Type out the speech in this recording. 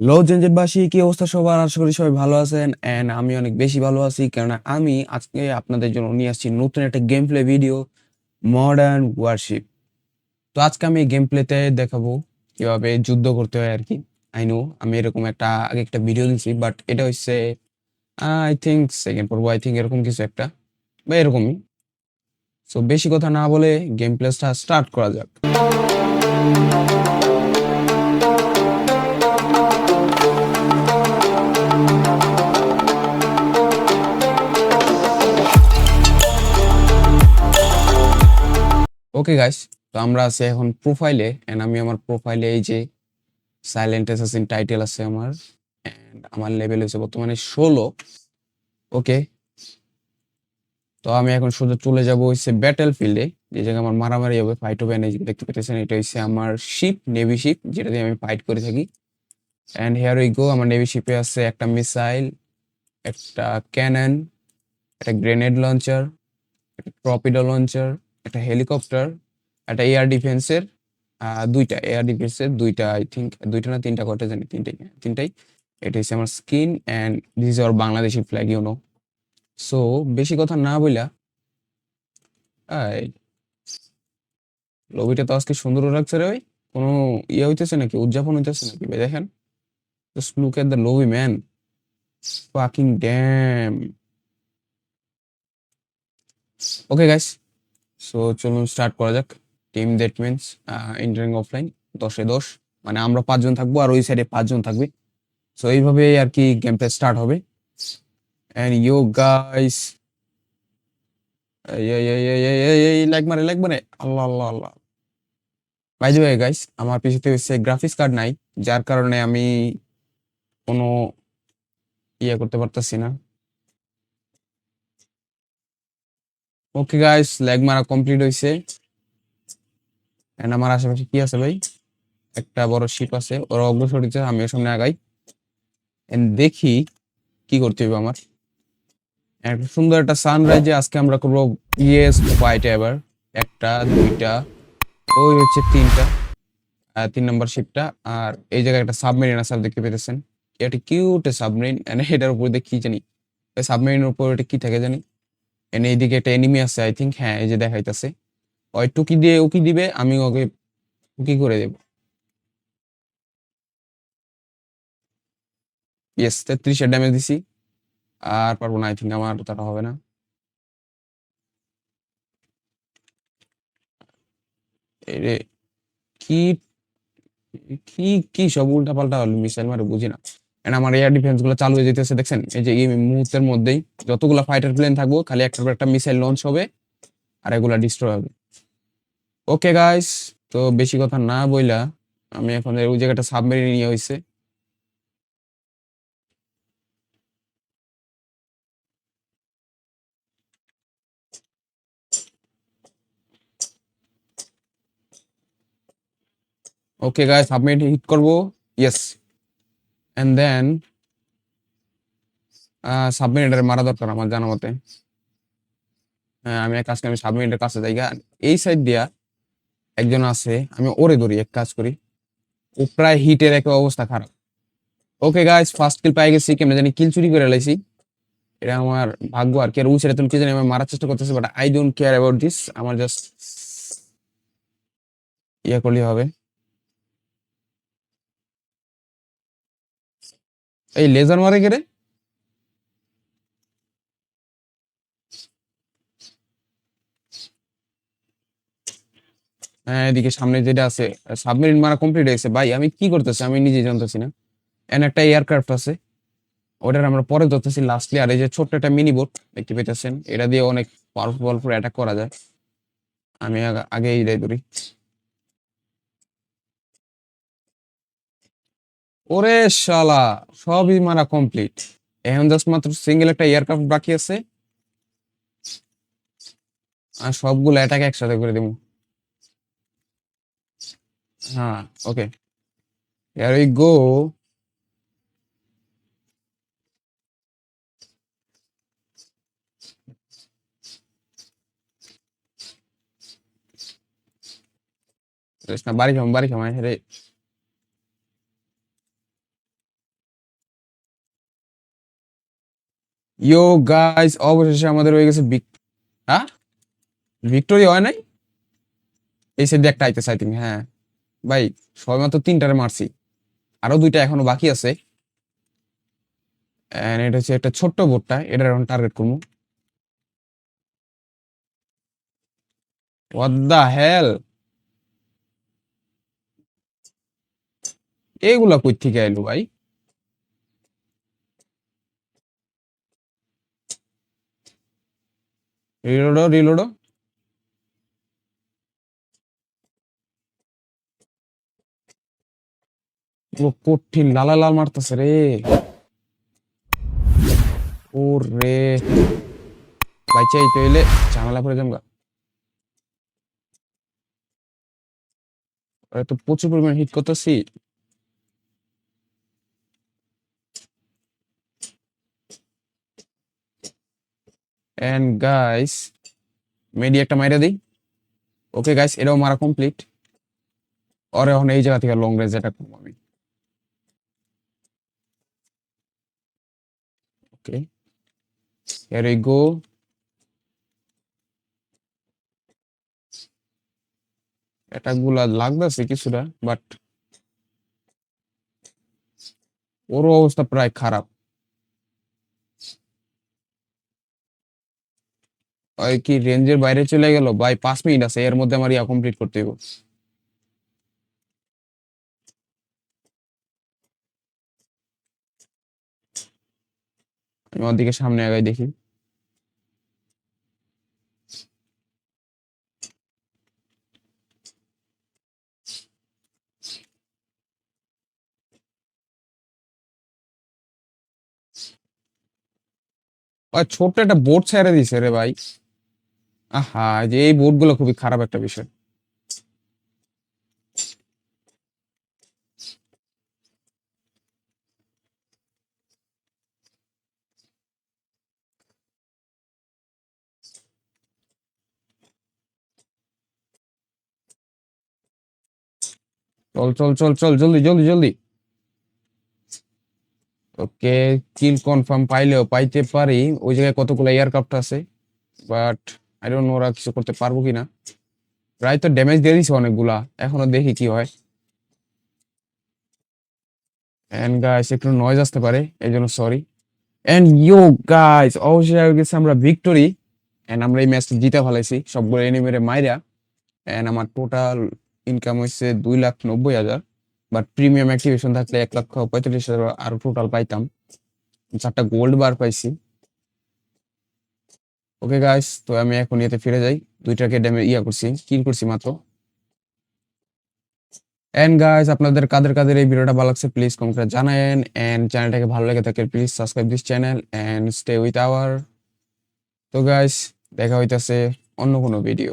Hello জঞ্জেটবাসী কি অবস্থা সবার? আশা করি সবাই ভালো আছেন এন্ড আমি অনেক বেশি ভালো আছি কেননা আমি আজকে আপনাদের জন্য নিয়ে আসছি নতুন একটা game play video modern warship তো আজকে আমি গেম প্লেতে দেখাবো কীভাবে যুদ্ধ করতে হয় আর কি। আই নো আমি এরকম একটা, আগে একটা ভিডিও দিয়েছি বাট এটা হচ্ছে আই থিঙ্ক সেকেন্ড পর্ব আই থিঙ্ক এরকম কিছু একটা, বা এরকমই। সো বেশি কথা না বলে গেম প্লেসটা স্টার্ট করা যাক। ওকে গাইস তো আমরা আছি এখন প্রোফাইলে এন্ড আমি আমার প্রোফাইলে এই যে সাইলেন্ট অ্যাসাসিন টাইটেল আছে আমার এন্ড আমার লেভেল হচ্ছে বর্তমানে ষোলো। ওকে তো আমি এখন সোজা চলে যাব হচ্ছে ব্যাটেল ফিল্ডে যে জায়গায় আমার মারামারি হবে ফাইট হবে যে দেখতে পেতেছেন, এটা হচ্ছে আমার শিপ নেভি শিপ যেটা দিয়ে আমি ফাইট করে থাকি। অ্যান্ড হেয়ার উই গো আমার নেভি শিপে আছে একটা মিসাইল একটা ক্যানন একটা গ্রেনেড লঞ্চার একটা টর্পিডো লঞ্চার একটা হেলিকপ্টার, একটা এয়ার ডিফেন্সের দুইটা এয়ার ডিফেন্সের দুইটা আই থিঙ্ক দুইটা না তিনটা কয়টা জানি, তিনটাই তিনটাই। এটা হচ্ছে আমার skin and this our Bangladeshi flag you know so বেশি কথা না বইলা লবিটা তো আজকে সুন্দর রাখছে রে ভাই। কোনো ইয়ে হইতেছে নাকি? উদযাপন হইতেছে নাকি ভাই? দেখেন just look at the lobby man fucking damn okay guys so চলুন স্টার্ট করা যাক। Team that means entering offline দশে দশ। মানে আমরা পাঁচজন থাকব আর ওই সাইডে পাঁচজন থাকবে। সো এইভাবে আর কি গেমটা স্টার্ট হবে। অ্যান্ড ইউ গাইস লাইক মারে লাইক মারে। Allah Allah Allah. By the guys আমার পিছনে হচ্ছে গ্রাফিক্স কার্ড নাই। যার কারণে আমি কোনো ইয়ে করতে পারতাছি না। ওকে গাইস লেগ মারা কমপ্লিট হইছে। এন্ড আমার আশেপাশে কি আছে ভাই? একটা বড় শিপ আছে, ওরা অগ্রসর হচ্ছে আমিও সামনে আগাই। এন্ড দেখি কি করতে হবে আমার। একটা সুন্দর একটা সানরাইজে আজকে আমরা করব ইয়েস ফাইট এবার একটা, দুইটা, ওই হচ্ছে তিনটা তিন নম্বর শিপটা আর এই জায়গায় একটা সাবমেরিন আছে দেখতে পেতেছেন। এটা কিউট সাবমেরিন এটার উপর দিয়ে কি জানি? সাবমেরিনের উপর এটা কি থাকে জানি? এনে এইদিকে একটা এনিমি আছে আই থিঙ্ক হ্যাঁ এই যে দেখাইতাছে। ওই টুকি দিয়ে, উকি দিবে, আমি ওকে উকি করে দেব। ইয়েস ড্যামেজ দিছি। আর পারব না আই থিঙ্ক আমার তারা হবে না। কি কি কি সব উল্টা পাল্টা হলো, মিসাইল মারে বুঝি না। এন্ড আমার এয়ার ডিফেন্সগুলো চালু হয়ে যেতেছে দেখছেন? এই যে এই মুহূর্তের মধ্যেই যতগুলো ফাইটার প্লেন থাকব, খালি একটার পর একটা মিসাইল লঞ্চ হবে আর এগুলা ডিস্ট্রয় হবে। ওকে গাইস তো বেশি কথা না বইলা আমি এখন ওই জায়গাটা সাবমেরিন নিয়ে হইছে। ওকে গাইস সাবমেরিন হিট করব। ইয়েস এন্ড দেন সাবমেরিনের মারা দরকার আমার জানা মতে। হ্যাঁ আমি এক কাজ করি আমি সাবমেরিনের কাছে যাই এই সাইড দিয়া একজন আছে, আমি ওরে ধরি, এক কাজ করি। ও প্রায় হিটের একটা অবস্থা খারাপ। ওকে গাইস ফার্স্ট কিল পাই গেছি, কেমনে জানি কিল চুরি করে লাইছি। এটা আমার ভাগ্য, আর কি আর উচিত তুমি কি জানি আমি মারার চেষ্টা করতেছি but I don't care about this আমার জাস্ট ইয়ে করলেই হবে। এই লেজার মারে কে রে? হ্যাঁ এদিকে সামনে যেটা আছে সাবমেরিন মারা কমপ্লিট হয়েছে ভাই, আমি কি করতেছি? আমি নিজে জানতেছি না। এন একটা এয়ারক্রাফট আছে। ওটার আমরা পরে ধরতেছি লাস্টলি আর এই যে ছোট্ট একটা মিনি বোট দেখতে পেতেছেন, এটা দিয়ে অনেক পাওয়ারফুল অ্যাটাক করা যায়। আমি আগা- এইটাই ধরি। ওরে শালা, সবই মারা কমপ্লিট এখন জাস্ট মাত্র সিঙ্গেল একটা এয়ারক্রাফট বাকি আছে। আর সবগুলো অ্যাটাক একসাথে করে দেবো। হ্যাঁ ওকে we go Terus na balik sama balik রে। ইয়ো গাইস অবশেষে আমাদের হয়ে গেছে বিক হ্যাঁ? ভিক্টোরি হয় নাই? এই সাইড দিয়ে একটা আইতেছে আই থিঙ্ক হ্যাঁ। ভাই সবে মাত্র তিনটারে মারছি। আরও দুইটা এখনও বাকি আছে। এন্ড এটা হচ্ছে একটা ছোট্ট বোটটা এটা এখন টার্গেট করব। হোয়াট দা হেল এগুলা কই থেকে আইলো ভাই? রিলোডো রিলোডো কঠিন লালা লাল মারতেছে রে ওরে বাইচাই তৈলে ঝামেলা করে যাম গা তো প্রচুর পরিমাণ হিট করতেছি এন্ড গাইস মেডি একটা মাইরা দিই। ওকে গাইস এটাও মারা কমপ্লিট আর এখন এই জায়গা থেকে লং রেঞ্জ এটা করব আমি। ওকে here we go এটা গুলা লাগতেছে কিছুটা বাট ওর অবস্থা প্রায় খারাপ। কি রেঞ্জের বাইরে চলে গেল? ভাই, পাঁচ মিনিট আছে, এর মধ্যে আমার ইয়া কমপ্লিট করতে হবে ওদিকে সামনে আগাই দেখি। ছোট্ট একটা বোর্ড ছেড়ে দিছে রে ভাই। আহা যে এই বোটগুলো খুবই খারাপ একটা বিষয়। চল চল চল চল, জলদি জলদি জলদি। ওকে, কিল কনফার্ম, পাইলেও পাইতে পারি। ওই জায়গায় কতগুলো এয়ারক্রাফট আছে? বাট আই ডোন্ট নো ওরা কিছু করতে পারব কিনা। প্রায় তো ড্যামেজ দিয়ে দিছে অনেকগুলা। এখনও দেখি কি হয়। এন্ড গাইস একটু নয়েজ আসতে পারে এই জন্য সরি এন্ড ইউ গাইস অবশ্যই হয়ে গেছে আমরা ভিক্টোরি এন্ড আমরা এই ম্যাচটা জিতে ফেলাইছি সবগুলো এনিমেরে মাইরা। এন্ড আমার টোটাল ইনকাম হয়েছে দুই লাখ নব্বই হাজার। বাট প্রিমিয়াম অ্যাক্টিভেশন থাকলে এক লক্ষ পঁয়তাল্লিশ হাজার আরও টোটাল পাইতাম। চারটা গোল্ড বার পাইছি। ওকে গাইস তো আমি এখন ইয়েতে ফিরে যাই। দুইটাকে ড্যামে ইয়া করছি কিল করছি মাত্র। এন্ড গাইস আপনাদের কাদের কাদের এই ভিডিওটা ভালো লাগছে প্লিজ কমেন্ট করে জানায়েন। এন্ড চ্যানেলটাকে ভালো লাগে থাকে please subscribe this channel and stay with our তো গাইস দেখা হইতাছে অন্য কোনো ভিডিও